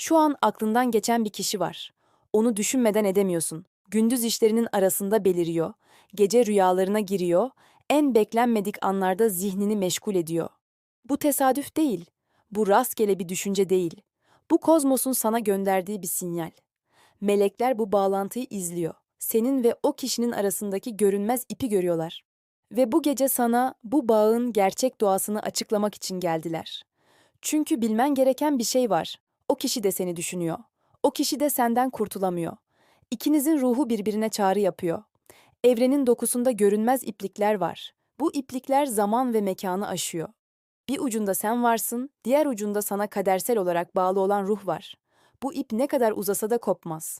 Şu an aklından geçen bir kişi var. Onu düşünmeden edemiyorsun. Gündüz işlerinin arasında beliriyor, gece rüyalarına giriyor, en beklenmedik anlarda zihnini meşgul ediyor. Bu tesadüf değil. Bu rastgele bir düşünce değil. Bu kozmosun sana gönderdiği bir sinyal. Melekler bu bağlantıyı izliyor. Senin ve o kişinin arasındaki görünmez ipi görüyorlar. Ve bu gece sana bu bağın gerçek doğasını açıklamak için geldiler. Çünkü bilmen gereken bir şey var. O kişi de seni düşünüyor. O kişi de senden kurtulamıyor. İkinizin ruhu birbirine çağrı yapıyor. Evrenin dokusunda görünmez iplikler var. Bu iplikler zaman ve mekanı aşıyor. Bir ucunda sen varsın, diğer ucunda sana kadersel olarak bağlı olan ruh var. Bu ip ne kadar uzasa da kopmaz.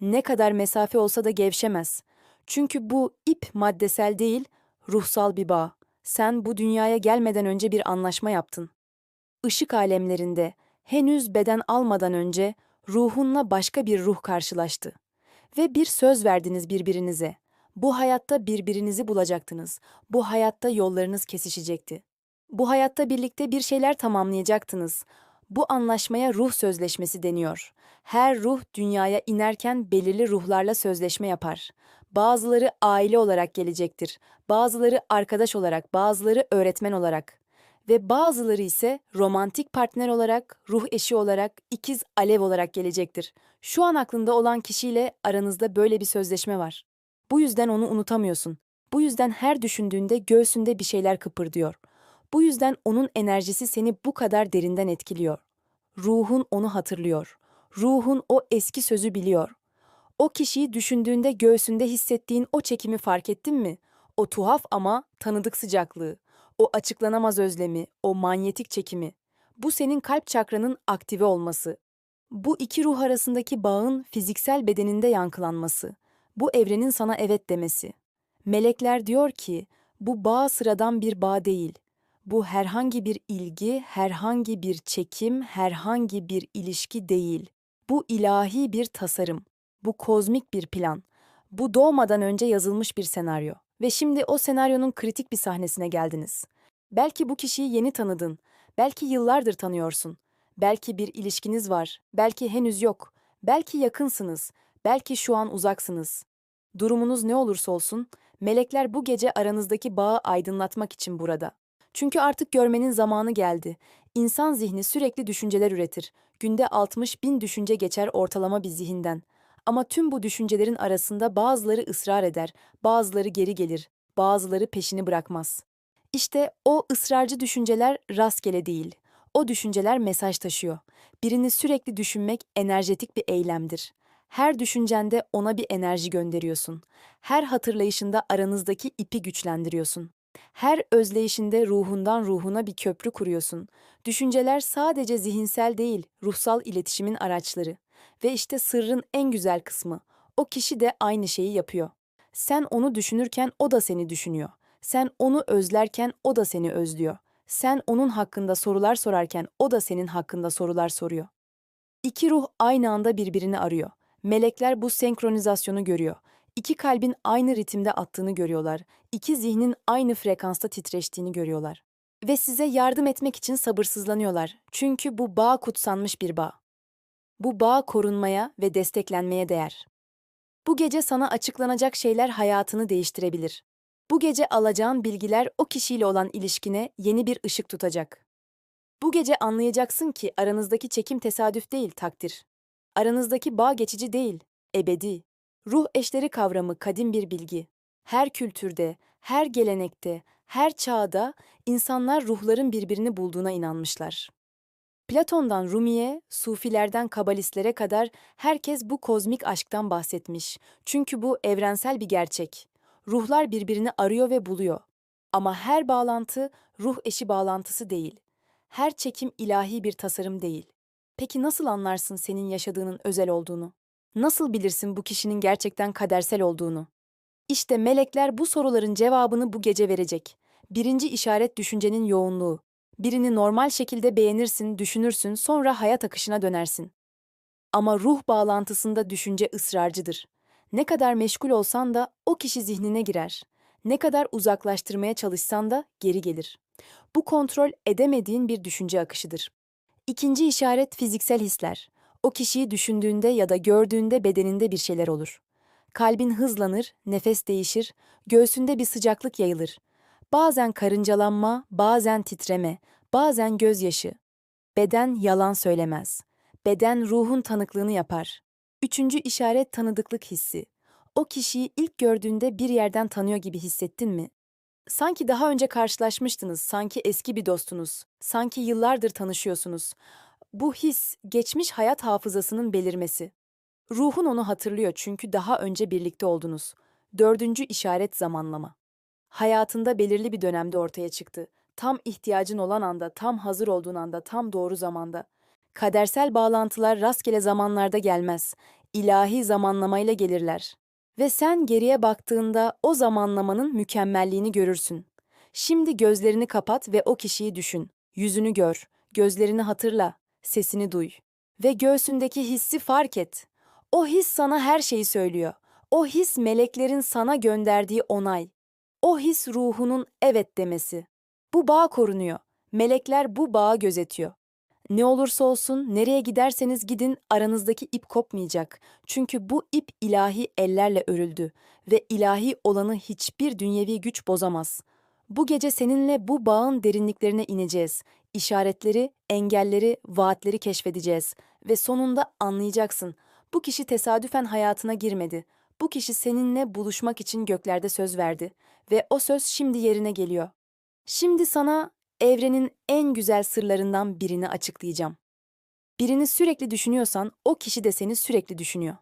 Ne kadar mesafe olsa da gevşemez. Çünkü bu ip maddesel değil, ruhsal bir bağ. Sen bu dünyaya gelmeden önce bir anlaşma yaptın. Işık alemlerinde, henüz beden almadan önce ruhunla başka bir ruh karşılaştı. Ve bir söz verdiniz birbirinize. Bu hayatta birbirinizi bulacaktınız. Bu hayatta yollarınız kesişecekti. Bu hayatta birlikte bir şeyler tamamlayacaktınız. Bu anlaşmaya ruh sözleşmesi deniyor. Her ruh dünyaya inerken belirli ruhlarla sözleşme yapar. Bazıları aile olarak gelecektir. Bazıları arkadaş olarak, bazıları öğretmen olarak ve bazıları ise romantik partner olarak, ruh eşi olarak, ikiz alev olarak gelecektir. Şu an aklında olan kişiyle aranızda böyle bir sözleşme var. Bu yüzden onu unutamıyorsun. Bu yüzden her düşündüğünde göğsünde bir şeyler kıpırdıyor. Bu yüzden onun enerjisi seni bu kadar derinden etkiliyor. Ruhun onu hatırlıyor. Ruhun o eski sözü biliyor. O kişiyi düşündüğünde göğsünde hissettiğin o çekimi fark ettin mi? O tuhaf ama tanıdık sıcaklığı, o açıklanamaz özlemi, o manyetik çekimi. Bu senin kalp çakranın aktive olması. Bu iki ruh arasındaki bağın fiziksel bedeninde yankılanması. Bu evrenin sana evet demesi. Melekler diyor ki, bu bağ sıradan bir bağ değil. Bu herhangi bir ilgi, herhangi bir çekim, herhangi bir ilişki değil. Bu ilahi bir tasarım. Bu kozmik bir plan. Bu doğmadan önce yazılmış bir senaryo. Ve şimdi o senaryonun kritik bir sahnesine geldiniz. Belki bu kişiyi yeni tanıdın. Belki yıllardır tanıyorsun. Belki bir ilişkiniz var. Belki henüz yok. Belki yakınsınız. Belki şu an uzaksınız. Durumunuz ne olursa olsun, melekler bu gece aranızdaki bağı aydınlatmak için burada. Çünkü artık görmenin zamanı geldi. İnsan zihni sürekli düşünceler üretir. Günde 60 bin düşünce geçer ortalama bir zihinden. Ama tüm bu düşüncelerin arasında bazıları ısrar eder, bazıları geri gelir, bazıları peşini bırakmaz. İşte o ısrarcı düşünceler rastgele değil. O düşünceler mesaj taşıyor. Birini sürekli düşünmek enerjetik bir eylemdir. Her düşüncende ona bir enerji gönderiyorsun. Her hatırlayışında aranızdaki ipi güçlendiriyorsun. Her özleyişinde ruhundan ruhuna bir köprü kuruyorsun. Düşünceler sadece zihinsel değil, ruhsal iletişimin araçları. Ve işte sırrın en güzel kısmı. O kişi de aynı şeyi yapıyor. Sen onu düşünürken o da seni düşünüyor. Sen onu özlerken o da seni özlüyor. Sen onun hakkında sorular sorarken o da senin hakkında sorular soruyor. İki ruh aynı anda birbirini arıyor. Melekler bu senkronizasyonu görüyor. İki kalbin aynı ritimde attığını görüyorlar. İki zihnin aynı frekansta titreştiğini görüyorlar. Ve size yardım etmek için sabırsızlanıyorlar. Çünkü bu bağ kutsanmış bir bağ. Bu bağ korunmaya ve desteklenmeye değer. Bu gece sana açıklanacak şeyler hayatını değiştirebilir. Bu gece alacağın bilgiler o kişiyle olan ilişkine yeni bir ışık tutacak. Bu gece anlayacaksın ki aranızdaki çekim tesadüf değil takdir. Aranızdaki bağ geçici değil, ebedi. Ruh eşleri kavramı kadim bir bilgi. Her kültürde, her gelenekte, her çağda insanlar ruhların birbirini bulduğuna inanmışlar. Platon'dan Rumi'ye, Sufilerden Kabalistlere kadar herkes bu kozmik aşktan bahsetmiş. Çünkü bu evrensel bir gerçek. Ruhlar birbirini arıyor ve buluyor. Ama her bağlantı ruh eşi bağlantısı değil. Her çekim ilahi bir tasarım değil. Peki nasıl anlarsın senin yaşadığının özel olduğunu? Nasıl bilirsin bu kişinin gerçekten kadersel olduğunu? İşte melekler bu soruların cevabını bu gece verecek. Birinci işaret düşüncenin yoğunluğu. Birini normal şekilde beğenirsin, düşünürsün, sonra hayat akışına dönersin. Ama ruh bağlantısında düşünce ısrarcıdır. Ne kadar meşgul olsan da o kişi zihnine girer. Ne kadar uzaklaştırmaya çalışsan da geri gelir. Bu kontrol edemediğin bir düşünce akışıdır. İkinci işaret fiziksel hisler. O kişiyi düşündüğünde ya da gördüğünde bedeninde bir şeyler olur. Kalbin hızlanır, nefes değişir, göğsünde bir sıcaklık yayılır. Bazen karıncalanma, bazen titreme, bazen gözyaşı. Beden yalan söylemez. Beden ruhun tanıklığını yapar. Üçüncü işaret tanıdıklık hissi. O kişiyi ilk gördüğünde bir yerden tanıyor gibi hissettin mi? Sanki daha önce karşılaşmıştınız, sanki eski bir dostunuz, sanki yıllardır tanışıyorsunuz. Bu his, geçmiş hayat hafızasının belirmesi. Ruhun onu hatırlıyor çünkü daha önce birlikte oldunuz. Dördüncü işaret zamanlama. Hayatında belirli bir dönemde ortaya çıktı. Tam ihtiyacın olan anda, tam hazır olduğun anda, tam doğru zamanda. Kadersel bağlantılar rastgele zamanlarda gelmez. İlahi zamanlamayla gelirler. Ve sen geriye baktığında o zamanlamanın mükemmelliğini görürsün. Şimdi gözlerini kapat ve o kişiyi düşün. Yüzünü gör, gözlerini hatırla, sesini duy. Ve göğsündeki hissi fark et. O his sana her şeyi söylüyor. O his meleklerin sana gönderdiği onay. O his ruhunun evet demesi. Bu bağ korunuyor. Melekler bu bağı gözetiyor. Ne olursa olsun, nereye giderseniz gidin aranızdaki ip kopmayacak. Çünkü bu ip ilahi ellerle örüldü ve ilahi olanı hiçbir dünyevi güç bozamaz. Bu gece seninle bu bağın derinliklerine ineceğiz. İşaretleri, engelleri, vaatleri keşfedeceğiz ve sonunda anlayacaksın. Bu kişi tesadüfen hayatına girmedi. Bu kişi seninle buluşmak için göklerde söz verdi ve o söz şimdi yerine geliyor. Şimdi sana evrenin en güzel sırlarından birini açıklayacağım. Birini sürekli düşünüyorsan o kişi de seni sürekli düşünüyor.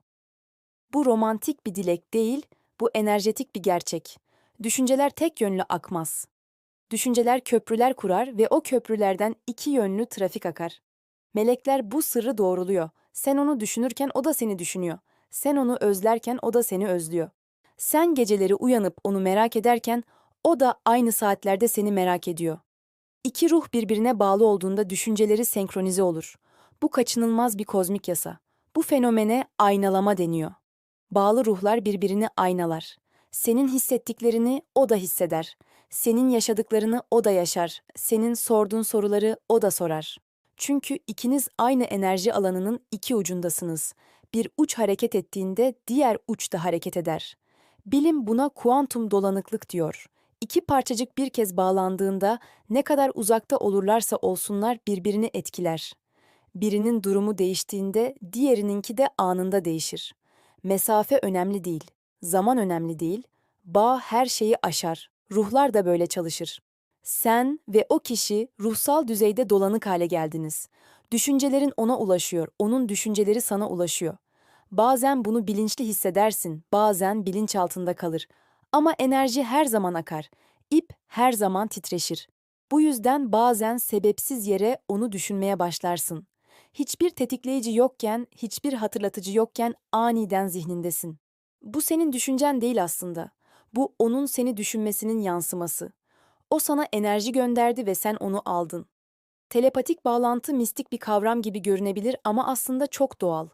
Bu romantik bir dilek değil, bu enerjetik bir gerçek. Düşünceler tek yönlü akmaz. Düşünceler köprüler kurar ve o köprülerden iki yönlü trafik akar. Melekler bu sırrı doğruluyor. Sen onu düşünürken o da seni düşünüyor. Sen onu özlerken o da seni özlüyor. Sen geceleri uyanıp onu merak ederken o da aynı saatlerde seni merak ediyor. İki ruh birbirine bağlı olduğunda düşünceleri senkronize olur. Bu kaçınılmaz bir kozmik yasa. Bu fenomene aynalama deniyor. Bağlı ruhlar birbirini aynalar. Senin hissettiklerini o da hisseder. Senin yaşadıklarını o da yaşar. Senin sorduğun soruları o da sorar. Çünkü ikiniz aynı enerji alanının iki ucundasınız. Bir uç hareket ettiğinde diğer uç da hareket eder. Bilim buna kuantum dolanıklık diyor. İki parçacık bir kez bağlandığında ne kadar uzakta olurlarsa olsunlar birbirini etkiler. Birinin durumu değiştiğinde diğerininki de anında değişir. Mesafe önemli değil, zaman önemli değil, bağ her şeyi aşar. Ruhlar da böyle çalışır. Sen ve o kişi ruhsal düzeyde dolanık hale geldiniz. Düşüncelerin ona ulaşıyor, onun düşünceleri sana ulaşıyor. Bazen bunu bilinçli hissedersin, bazen bilinç altında kalır. Ama enerji her zaman akar. İp her zaman titreşir. Bu yüzden bazen sebepsiz yere onu düşünmeye başlarsın. Hiçbir tetikleyici yokken, hiçbir hatırlatıcı yokken aniden zihnindesin. Bu senin düşüncen değil aslında. Bu onun seni düşünmesinin yansıması. O sana enerji gönderdi ve sen onu aldın. Telepatik bağlantı mistik bir kavram gibi görünebilir ama aslında çok doğal.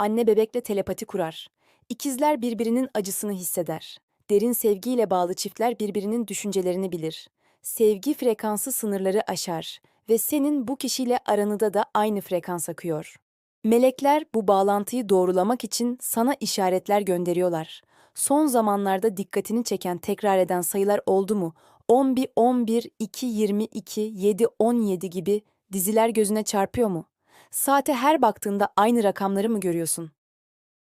Anne bebekle telepati kurar. İkizler birbirinin acısını hisseder. Derin sevgiyle bağlı çiftler birbirinin düşüncelerini bilir. Sevgi frekansı sınırları aşar ve senin bu kişiyle aranıda da aynı frekans akıyor. Melekler bu bağlantıyı doğrulamak için sana işaretler gönderiyorlar. Son zamanlarda dikkatini çeken tekrar eden sayılar oldu mu? 11, 11, 2, 22, 7, 17 gibi diziler gözüne çarpıyor mu? Saate her baktığında aynı rakamları mı görüyorsun?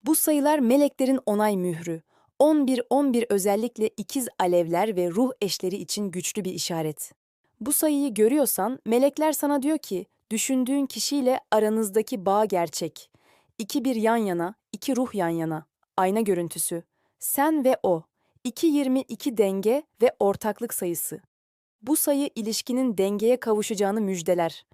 Bu sayılar meleklerin onay mührü. 11-11 özellikle ikiz alevler ve ruh eşleri için güçlü bir işaret. Bu sayıyı görüyorsan melekler sana diyor ki düşündüğün kişiyle aranızdaki bağ gerçek. İki bir yan yana, iki ruh yan yana. Ayna görüntüsü. Sen ve o. 2-22 denge ve ortaklık sayısı. Bu sayı ilişkinin dengeye kavuşacağını müjdeler.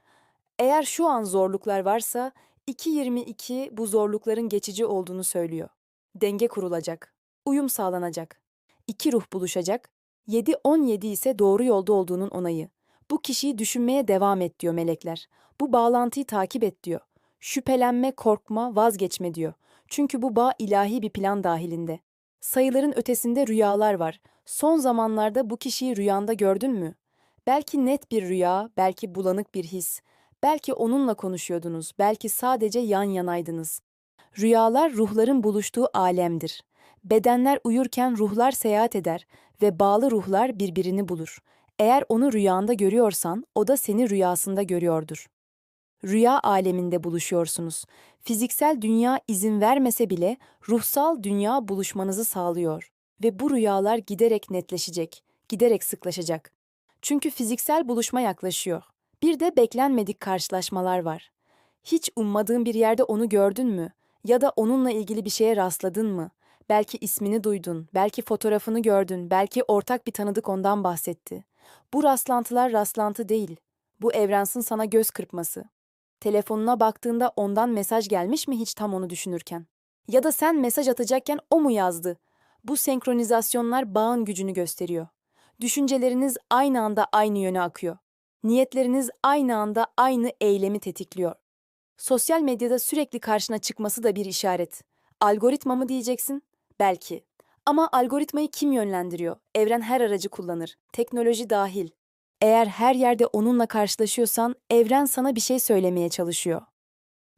Eğer şu an zorluklar varsa 2.22 bu zorlukların geçici olduğunu söylüyor. Denge kurulacak, uyum sağlanacak. İki ruh buluşacak, 7-17 ise doğru yolda olduğunun onayı. Bu kişiyi düşünmeye devam et diyor melekler. Bu bağlantıyı takip et diyor. Şüphelenme, korkma, vazgeçme diyor. Çünkü bu bağ ilahi bir plan dahilinde. Sayıların ötesinde rüyalar var. Son zamanlarda bu kişiyi rüyanda gördün mü? Belki net bir rüya, belki bulanık bir his, Belki onunla konuşuyordunuz, belki sadece yan yanaydınız. Rüyalar ruhların buluştuğu alemdir. Bedenler uyurken ruhlar seyahat eder ve bağlı ruhlar birbirini bulur. Eğer onu rüyanda görüyorsan, o da seni rüyasında görüyordur. Rüya aleminde buluşuyorsunuz. Fiziksel dünya izin vermese bile ruhsal dünya buluşmanızı sağlıyor ve bu rüyalar giderek netleşecek, giderek sıklaşacak. Çünkü fiziksel buluşma yaklaşıyor. Bir de beklenmedik karşılaşmalar var. Hiç ummadığın bir yerde onu gördün mü? Ya da onunla ilgili bir şeye rastladın mı? Belki ismini duydun, belki fotoğrafını gördün, belki ortak bir tanıdık ondan bahsetti. Bu rastlantılar rastlantı değil. Bu evrensin sana göz kırpması. Telefonuna baktığında ondan mesaj gelmiş mi hiç tam onu düşünürken? Ya da sen mesaj atacakken o mu yazdı? Bu senkronizasyonlar bağın gücünü gösteriyor. Düşünceleriniz aynı anda aynı yöne akıyor. Niyetleriniz aynı anda aynı eylemi tetikliyor. Sosyal medyada sürekli karşına çıkması da bir işaret. Algoritma mı diyeceksin? Belki. Ama algoritmayı kim yönlendiriyor? Evren her aracı kullanır. Teknoloji dahil. Eğer her yerde onunla karşılaşıyorsan evren sana bir şey söylemeye çalışıyor.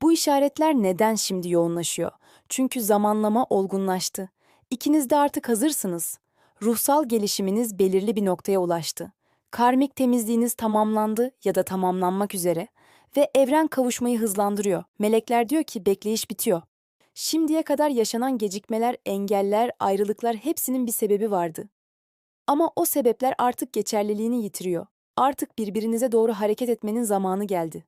Bu işaretler neden şimdi yoğunlaşıyor? Çünkü zamanlama olgunlaştı. İkiniz de artık hazırsınız. Ruhsal gelişiminiz belirli bir noktaya ulaştı. Karmik temizliğiniz tamamlandı ya da tamamlanmak üzere ve evren kavuşmayı hızlandırıyor. Melekler diyor ki bekleyiş bitiyor. Şimdiye kadar yaşanan gecikmeler, engeller, ayrılıklar hepsinin bir sebebi vardı. Ama o sebepler artık geçerliliğini yitiriyor. Artık birbirinize doğru hareket etmenin zamanı geldi.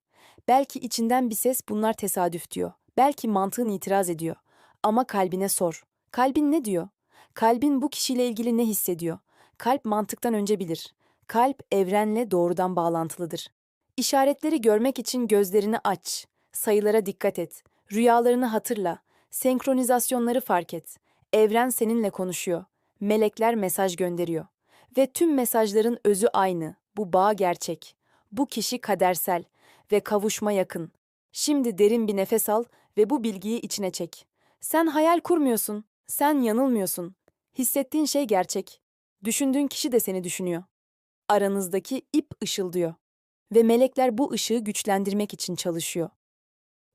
Belki içinden bir ses bunlar tesadüf diyor. Belki mantığın itiraz ediyor. Ama kalbine sor. Kalbin ne diyor? Kalbin bu kişiyle ilgili ne hissediyor? Kalp mantıktan önce bilir. Kalp evrenle doğrudan bağlantılıdır. İşaretleri görmek için gözlerini aç. Sayılara dikkat et. Rüyalarını hatırla. Senkronizasyonları fark et. Evren seninle konuşuyor. Melekler mesaj gönderiyor. Ve tüm mesajların özü aynı. Bu bağ gerçek. Bu kişi kadersel ve kavuşma yakın. Şimdi derin bir nefes al ve bu bilgiyi içine çek. Sen hayal kurmuyorsun. Sen yanılmıyorsun. Hissettiğin şey gerçek. Düşündüğün kişi de seni düşünüyor. Aranızdaki ip ışıldıyor ve melekler bu ışığı güçlendirmek için çalışıyor.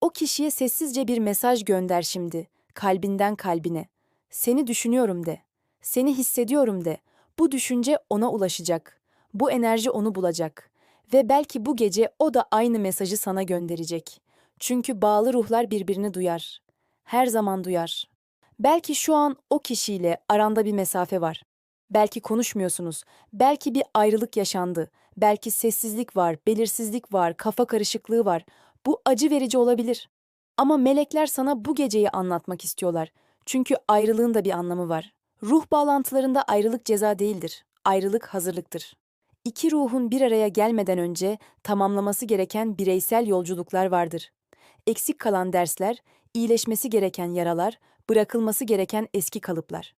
O kişiye sessizce bir mesaj gönder şimdi, kalbinden kalbine. Seni düşünüyorum de. Seni hissediyorum de. Bu düşünce ona ulaşacak. Bu enerji onu bulacak. Ve belki bu gece o da aynı mesajı sana gönderecek. Çünkü bağlı ruhlar birbirini duyar. Her zaman duyar. Belki şu an o kişiyle aranda bir mesafe var. Belki konuşmuyorsunuz. Belki bir ayrılık yaşandı. Belki sessizlik var, belirsizlik var, kafa karışıklığı var. Bu acı verici olabilir. Ama melekler sana bu geceyi anlatmak istiyorlar. Çünkü ayrılığın da bir anlamı var. Ruh bağlantılarında ayrılık ceza değildir. Ayrılık hazırlıktır. İki ruhun bir araya gelmeden önce tamamlaması gereken bireysel yolculuklar vardır. Eksik kalan dersler, iyileşmesi gereken yaralar, bırakılması gereken eski kalıplar.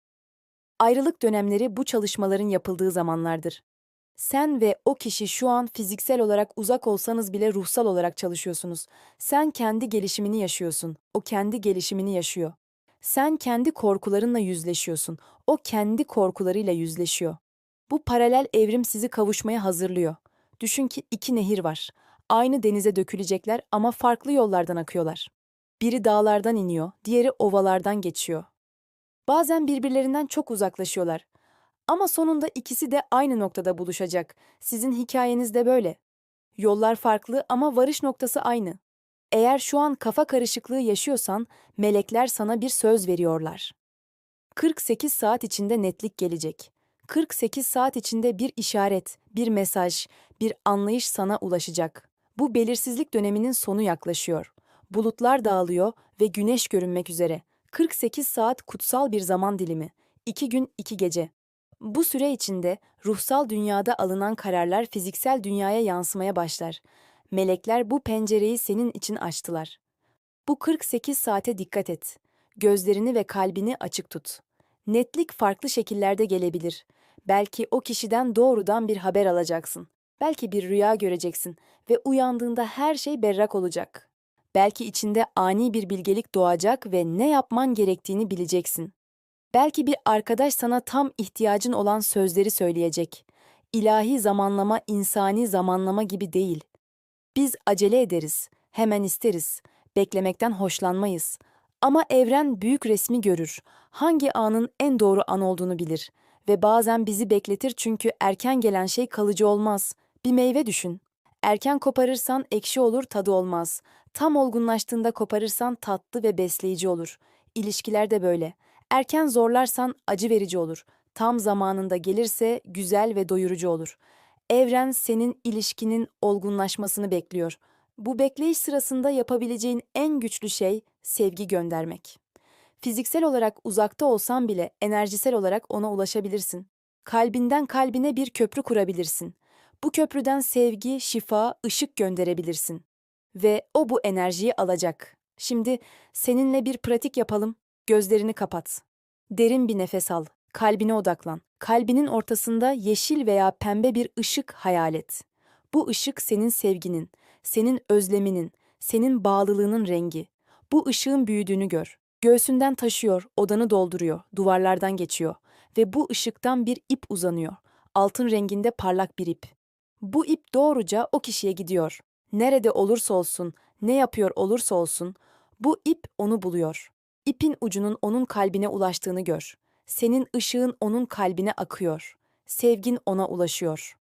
Ayrılık dönemleri bu çalışmaların yapıldığı zamanlardır. Sen ve o kişi şu an fiziksel olarak uzak olsanız bile ruhsal olarak çalışıyorsunuz. Sen kendi gelişimini yaşıyorsun, o kendi gelişimini yaşıyor. Sen kendi korkularınla yüzleşiyorsun, o kendi korkularıyla yüzleşiyor. Bu paralel evrim sizi kavuşmaya hazırlıyor. Düşün ki iki nehir var. Aynı denize dökülecekler ama farklı yollardan akıyorlar. Biri dağlardan iniyor, diğeri ovalardan geçiyor. Bazen birbirlerinden çok uzaklaşıyorlar. Ama sonunda ikisi de aynı noktada buluşacak. Sizin hikayeniz de böyle. Yollar farklı ama varış noktası aynı. Eğer şu an kafa karışıklığı yaşıyorsan, melekler sana bir söz veriyorlar. 48 saat içinde netlik gelecek. 48 saat içinde bir işaret, bir mesaj, bir anlayış sana ulaşacak. Bu belirsizlik döneminin sonu yaklaşıyor. Bulutlar dağılıyor ve güneş görünmek üzere. 48 saat kutsal bir zaman dilimi. 2 gün, 2 gece. Bu süre içinde ruhsal dünyada alınan kararlar fiziksel dünyaya yansımaya başlar. Melekler bu pencereyi senin için açtılar. Bu 48 saate dikkat et. Gözlerini ve kalbini açık tut. Netlik farklı şekillerde gelebilir. Belki o kişiden doğrudan bir haber alacaksın. Belki bir rüya göreceksin ve uyandığında her şey berrak olacak. Belki içinde ani bir bilgelik doğacak ve ne yapman gerektiğini bileceksin. Belki bir arkadaş sana tam ihtiyacın olan sözleri söyleyecek. İlahi zamanlama insani zamanlama gibi değil. Biz acele ederiz, hemen isteriz, beklemekten hoşlanmayız. Ama evren büyük resmi görür, hangi anın en doğru an olduğunu bilir ve bazen bizi bekletir çünkü erken gelen şey kalıcı olmaz. Bir meyve düşün. Erken koparırsan ekşi olur, tadı olmaz. Tam olgunlaştığında koparırsan tatlı ve besleyici olur. İlişkiler de böyle. Erken zorlarsan acı verici olur. Tam zamanında gelirse güzel ve doyurucu olur. Evren senin ilişkinin olgunlaşmasını bekliyor. Bu bekleyiş sırasında yapabileceğin en güçlü şey sevgi göndermek. Fiziksel olarak uzakta olsan bile enerjisel olarak ona ulaşabilirsin. Kalbinden kalbine bir köprü kurabilirsin. Bu köprüden sevgi, şifa, ışık gönderebilirsin. Ve o bu enerjiyi alacak. Şimdi seninle bir pratik yapalım. Gözlerini kapat. Derin bir nefes al. Kalbine odaklan. Kalbinin ortasında yeşil veya pembe bir ışık hayal et. Bu ışık senin sevginin, senin özleminin, senin bağlılığının rengi. Bu ışığın büyüdüğünü gör. Göğsünden taşıyor, odanı dolduruyor, duvarlardan geçiyor ve bu ışıktan bir ip uzanıyor. Altın renginde parlak bir ip. Bu ip doğruca o kişiye gidiyor. Nerede olursa olsun, ne yapıyor olursa olsun, bu ip onu buluyor. İpin ucunun onun kalbine ulaştığını gör. Senin ışığın onun kalbine akıyor. Sevgin ona ulaşıyor.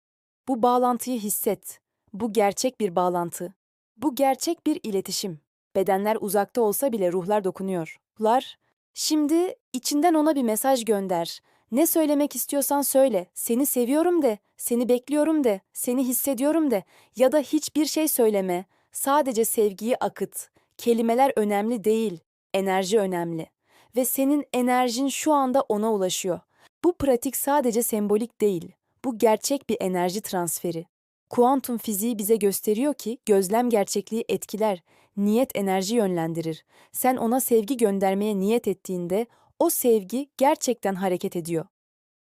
Bu bağlantıyı hisset. Bu gerçek bir bağlantı. Bu gerçek bir iletişim. Bedenler uzakta olsa bile ruhlar dokunuyor. Ruhlar, şimdi içinden ona bir mesaj gönder. Ne söylemek istiyorsan söyle. Seni seviyorum de, seni bekliyorum de, seni hissediyorum de ya da hiçbir şey söyleme. Sadece sevgiyi akıt. Kelimeler önemli değil, enerji önemli. Ve senin enerjin şu anda ona ulaşıyor. Bu pratik sadece sembolik değil. Bu gerçek bir enerji transferi. Kuantum fiziği bize gösteriyor ki gözlem gerçekliği etkiler, niyet enerji yönlendirir. Sen ona sevgi göndermeye niyet ettiğinde o sevgi gerçekten hareket ediyor.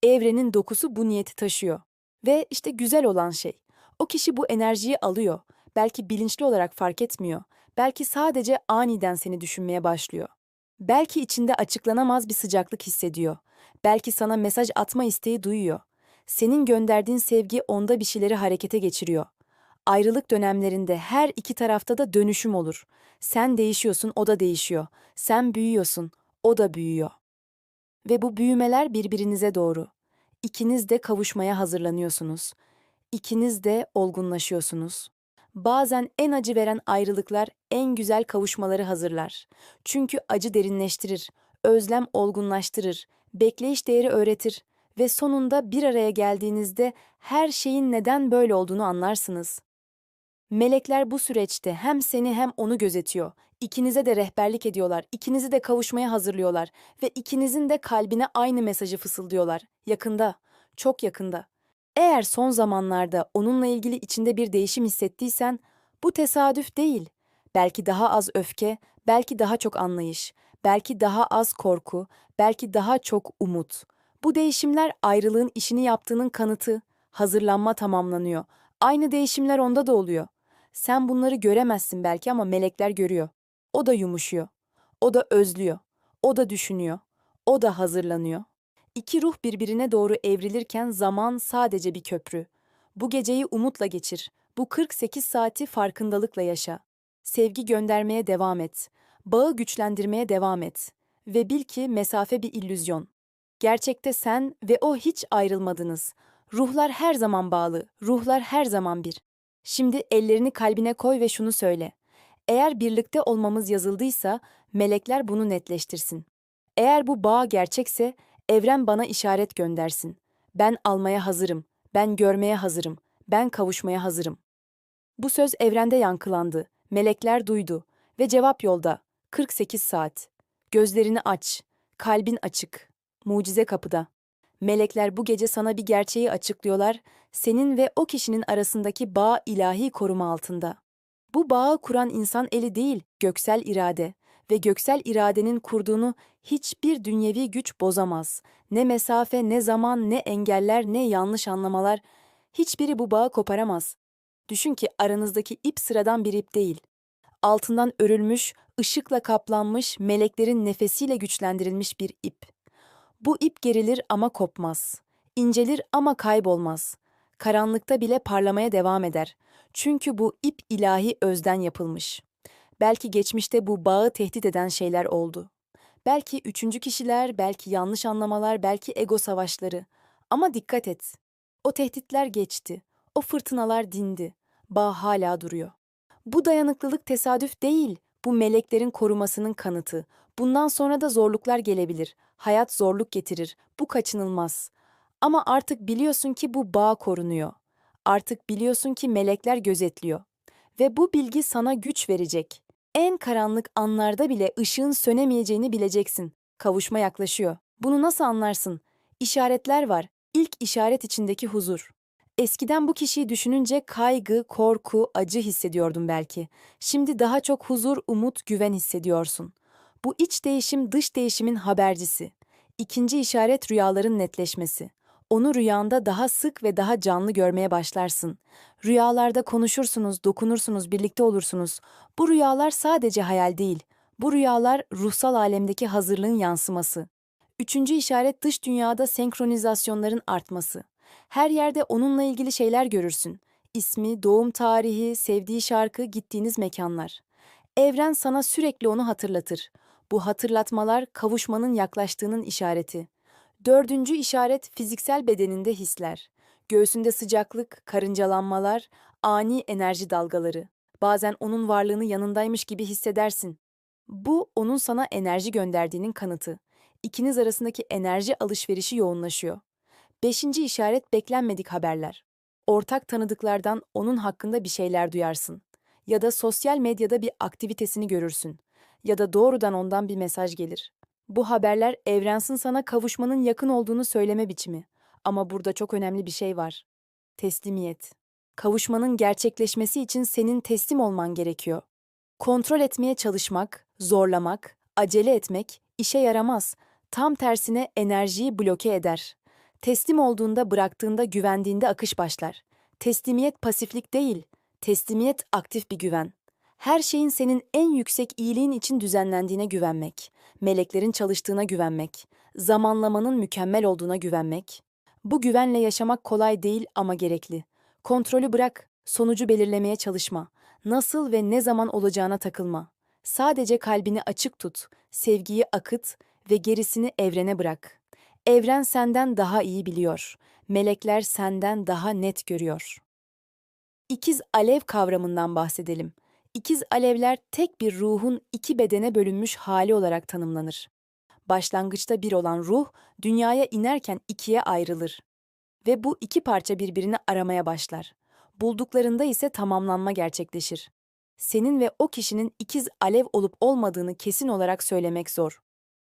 Evrenin dokusu bu niyeti taşıyor. Ve işte güzel olan şey, o kişi bu enerjiyi alıyor. Belki bilinçli olarak fark etmiyor. Belki sadece aniden seni düşünmeye başlıyor. Belki içinde açıklanamaz bir sıcaklık hissediyor. Belki sana mesaj atma isteği duyuyor. Senin gönderdiğin sevgi onda bir şeyleri harekete geçiriyor. Ayrılık dönemlerinde her iki tarafta da dönüşüm olur. Sen değişiyorsun, o da değişiyor. Sen büyüyorsun, o da büyüyor. Ve bu büyümeler birbirinize doğru. İkiniz de kavuşmaya hazırlanıyorsunuz. İkiniz de olgunlaşıyorsunuz. Bazen en acı veren ayrılıklar en güzel kavuşmaları hazırlar. Çünkü acı derinleştirir, özlem olgunlaştırır, bekleyiş değeri öğretir ve sonunda bir araya geldiğinizde her şeyin neden böyle olduğunu anlarsınız. Melekler bu süreçte hem seni hem onu gözetiyor. İkinize de rehberlik ediyorlar, ikinizi de kavuşmaya hazırlıyorlar ve ikinizin de kalbine aynı mesajı fısıldıyorlar. Yakında, çok yakında. Eğer son zamanlarda onunla ilgili içinde bir değişim hissettiysen, bu tesadüf değil. Belki daha az öfke, belki daha çok anlayış, belki daha az korku, belki daha çok umut. Bu değişimler ayrılığın işini yaptığının kanıtı. Hazırlanma tamamlanıyor. Aynı değişimler onda da oluyor. Sen bunları göremezsin belki ama melekler görüyor. O da yumuşuyor. O da özlüyor. O da düşünüyor. O da hazırlanıyor. İki ruh birbirine doğru evrilirken zaman sadece bir köprü. Bu geceyi umutla geçir. Bu 48 saati farkındalıkla yaşa. Sevgi göndermeye devam et. Bağı güçlendirmeye devam et. Ve bil ki mesafe bir illüzyon. Gerçekte sen ve o hiç ayrılmadınız. Ruhlar her zaman bağlı, ruhlar her zaman bir. Şimdi ellerini kalbine koy ve şunu söyle. Eğer birlikte olmamız yazıldıysa, melekler bunu netleştirsin. Eğer bu bağ gerçekse, evren bana işaret göndersin. Ben almaya hazırım, ben görmeye hazırım, ben kavuşmaya hazırım. Bu söz evrende yankılandı, melekler duydu ve cevap yolda. 48 saat. Gözlerini aç, kalbin açık, mucize kapıda. Melekler bu gece sana bir gerçeği açıklıyorlar, senin ve o kişinin arasındaki bağ ilahi koruma altında. Bu bağı kuran insan eli değil, göksel irade ve göksel iradenin kurduğunu hiçbir dünyevi güç bozamaz. Ne mesafe, ne zaman, ne engeller, ne yanlış anlamalar, hiçbiri bu bağı koparamaz. Düşün ki aranızdaki ip sıradan bir ip değil. Altından örülmüş, ışıkla kaplanmış, meleklerin nefesiyle güçlendirilmiş bir ip. Bu ip gerilir ama kopmaz. İncelir ama kaybolmaz. Karanlıkta bile parlamaya devam eder. Çünkü bu ip ilahi özden yapılmış. Belki geçmişte bu bağı tehdit eden şeyler oldu. Belki üçüncü kişiler, belki yanlış anlamalar, belki ego savaşları. Ama dikkat et. O tehditler geçti. O fırtınalar dindi. Bağ hala duruyor. Bu dayanıklılık tesadüf değil. Bu meleklerin korumasının kanıtı. Bundan sonra da zorluklar gelebilir. Hayat zorluk getirir. Bu kaçınılmaz. Ama artık biliyorsun ki bu bağ korunuyor. Artık biliyorsun ki melekler gözetliyor. Ve bu bilgi sana güç verecek. En karanlık anlarda bile ışığın sönemeyeceğini bileceksin. Kavuşma yaklaşıyor. Bunu nasıl anlarsın? İşaretler var. İlk işaret içindeki huzur. Eskiden bu kişiyi düşününce kaygı, korku, acı hissediyordun belki. Şimdi daha çok huzur, umut, güven hissediyorsun. Bu iç değişim dış değişimin habercisi. İkinci işaret rüyaların netleşmesi. Onu rüyanda daha sık ve daha canlı görmeye başlarsın. Rüyalarda konuşursunuz, dokunursunuz, birlikte olursunuz. Bu rüyalar sadece hayal değil. Bu rüyalar ruhsal alemdeki hazırlığın yansıması. Üçüncü işaret dış dünyada senkronizasyonların artması. Her yerde onunla ilgili şeyler görürsün. İsmi, doğum tarihi, sevdiği şarkı, gittiğiniz mekanlar. Evren sana sürekli onu hatırlatır. Bu hatırlatmalar kavuşmanın yaklaştığının işareti. Dördüncü işaret fiziksel bedeninde hisler. Göğsünde sıcaklık, karıncalanmalar, ani enerji dalgaları. Bazen onun varlığını yanındaymış gibi hissedersin. Bu onun sana enerji gönderdiğinin kanıtı. İkiniz arasındaki enerji alışverişi yoğunlaşıyor. Beşinci işaret beklenmedik haberler. Ortak tanıdıklardan onun hakkında bir şeyler duyarsın. Ya da sosyal medyada bir aktivitesini görürsün. Ya da doğrudan ondan bir mesaj gelir. Bu haberler evrensin sana kavuşmanın yakın olduğunu söyleme biçimi. Ama burada çok önemli bir şey var. Teslimiyet. Kavuşmanın gerçekleşmesi için senin teslim olman gerekiyor. Kontrol etmeye çalışmak, zorlamak, acele etmek işe yaramaz. Tam tersine enerjiyi bloke eder. Teslim olduğunda, bıraktığında, güvendiğinde akış başlar. Teslimiyet pasiflik değil, teslimiyet aktif bir güven. Her şeyin senin en yüksek iyiliğin için düzenlendiğine güvenmek, meleklerin çalıştığına güvenmek, zamanlamanın mükemmel olduğuna güvenmek. Bu güvenle yaşamak kolay değil ama gerekli. Kontrolü bırak, sonucu belirlemeye çalışma. Nasıl ve ne zaman olacağına takılma. Sadece kalbini açık tut, sevgiyi akıt ve gerisini evrene bırak. Evren senden daha iyi biliyor. Melekler senden daha net görüyor. İkiz alev kavramından bahsedelim. İkiz alevler tek bir ruhun iki bedene bölünmüş hali olarak tanımlanır. Başlangıçta bir olan ruh, dünyaya inerken ikiye ayrılır. Ve bu iki parça birbirini aramaya başlar. Bulduklarında ise tamamlanma gerçekleşir. Senin ve o kişinin ikiz alev olup olmadığını kesin olarak söylemek zor.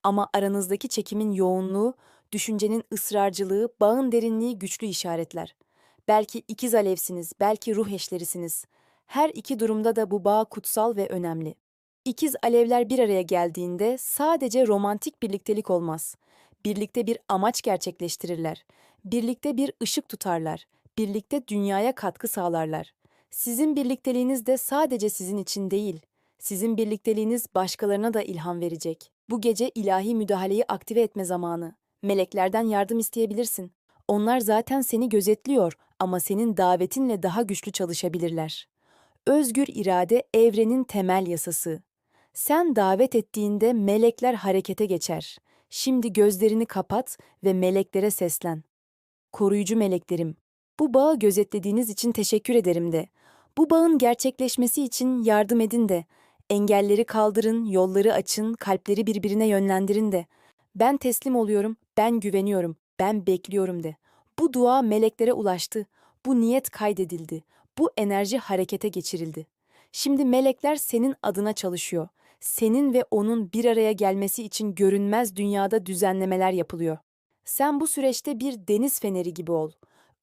Ama aranızdaki çekimin yoğunluğu, düşüncenin ısrarcılığı, bağın derinliği güçlü işaretler. Belki ikiz alevsiniz, belki ruh eşlerisiniz. Her iki durumda da bu bağ kutsal ve önemli. İkiz alevler bir araya geldiğinde sadece romantik birliktelik olmaz. Birlikte bir amaç gerçekleştirirler. Birlikte bir ışık tutarlar. Birlikte dünyaya katkı sağlarlar. Sizin birlikteliğiniz de sadece sizin için değil. Sizin birlikteliğiniz başkalarına da ilham verecek. Bu gece ilahi müdahaleyi aktive etme zamanı. Meleklerden yardım isteyebilirsin. Onlar zaten seni gözetliyor ama senin davetinle daha güçlü çalışabilirler. Özgür irade evrenin temel yasası. Sen davet ettiğinde melekler harekete geçer. Şimdi gözlerini kapat ve meleklere seslen. Koruyucu meleklerim, bu bağı gözetlediğiniz için teşekkür ederim de. Bu bağın gerçekleşmesi için yardım edin de. Engelleri kaldırın, yolları açın, kalpleri birbirine yönlendirin de. Ben teslim oluyorum, ben güveniyorum, ben bekliyorum de. Bu dua meleklere ulaştı. Bu niyet kaydedildi. Bu enerji harekete geçirildi. Şimdi melekler senin adına çalışıyor. Senin ve onun bir araya gelmesi için görünmez dünyada düzenlemeler yapılıyor. Sen bu süreçte bir deniz feneri gibi ol.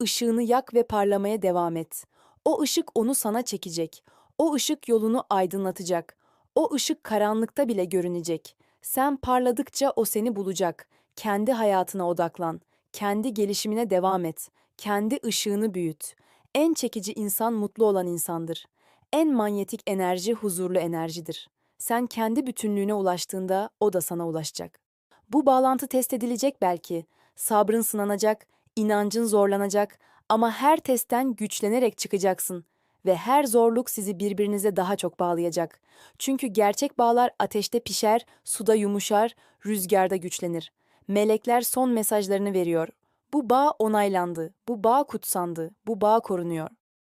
Işığını yak ve parlamaya devam et. O ışık onu sana çekecek. O ışık yolunu aydınlatacak. O ışık karanlıkta bile görünecek. Sen parladıkça o seni bulacak. Kendi hayatına odaklan. Kendi gelişimine devam et. Kendi ışığını büyüt. En çekici insan mutlu olan insandır. En manyetik enerji huzurlu enerjidir. Sen kendi bütünlüğüne ulaştığında o da sana ulaşacak. Bu bağlantı test edilecek belki. Sabrın sınanacak, inancın zorlanacak ama her testten güçlenerek çıkacaksın Ve her zorluk sizi birbirinize daha çok bağlayacak. Çünkü gerçek bağlar ateşte pişer, suda yumuşar, rüzgarda güçlenir. Melekler son mesajlarını veriyor. Bu bağ onaylandı, bu bağ kutsandı, bu bağ korunuyor.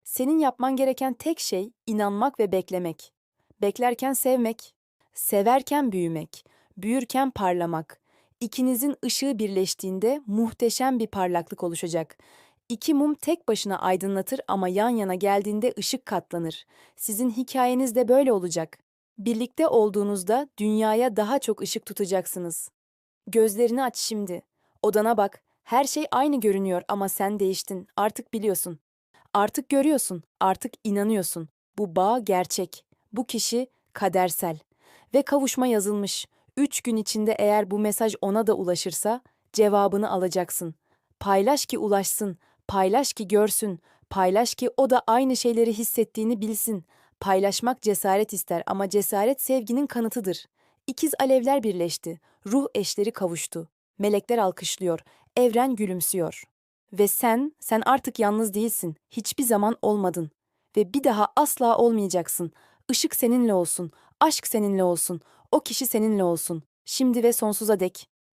Senin yapman gereken tek şey inanmak ve beklemek. Beklerken sevmek, severken büyümek, büyürken parlamak. İkinizin ışığı birleştiğinde muhteşem bir parlaklık oluşacak. İki mum tek başına aydınlatır ama yan yana geldiğinde ışık katlanır. Sizin hikayeniz de böyle olacak. Birlikte olduğunuzda dünyaya daha çok ışık tutacaksınız. Gözlerini aç şimdi. Odana bak. Her şey aynı görünüyor ama sen değiştin. Artık biliyorsun. Artık görüyorsun. Artık inanıyorsun. Bu bağ gerçek. Bu kişi kadersel. Ve kavuşma yazılmış. Üç gün içinde eğer bu mesaj ona da ulaşırsa cevabını alacaksın. Paylaş ki ulaşsın. Paylaş ki görsün. Paylaş ki o da aynı şeyleri hissettiğini bilsin. Paylaşmak cesaret ister ama cesaret sevginin kanıtıdır. İkiz alevler birleşti. Ruh eşleri kavuştu. Melekler alkışlıyor. Evren gülümsüyor. Ve sen, sen artık yalnız değilsin. Hiçbir zaman olmadın. Ve bir daha asla olmayacaksın. Işık seninle olsun. Aşk seninle olsun. O kişi seninle olsun. Şimdi ve sonsuza dek.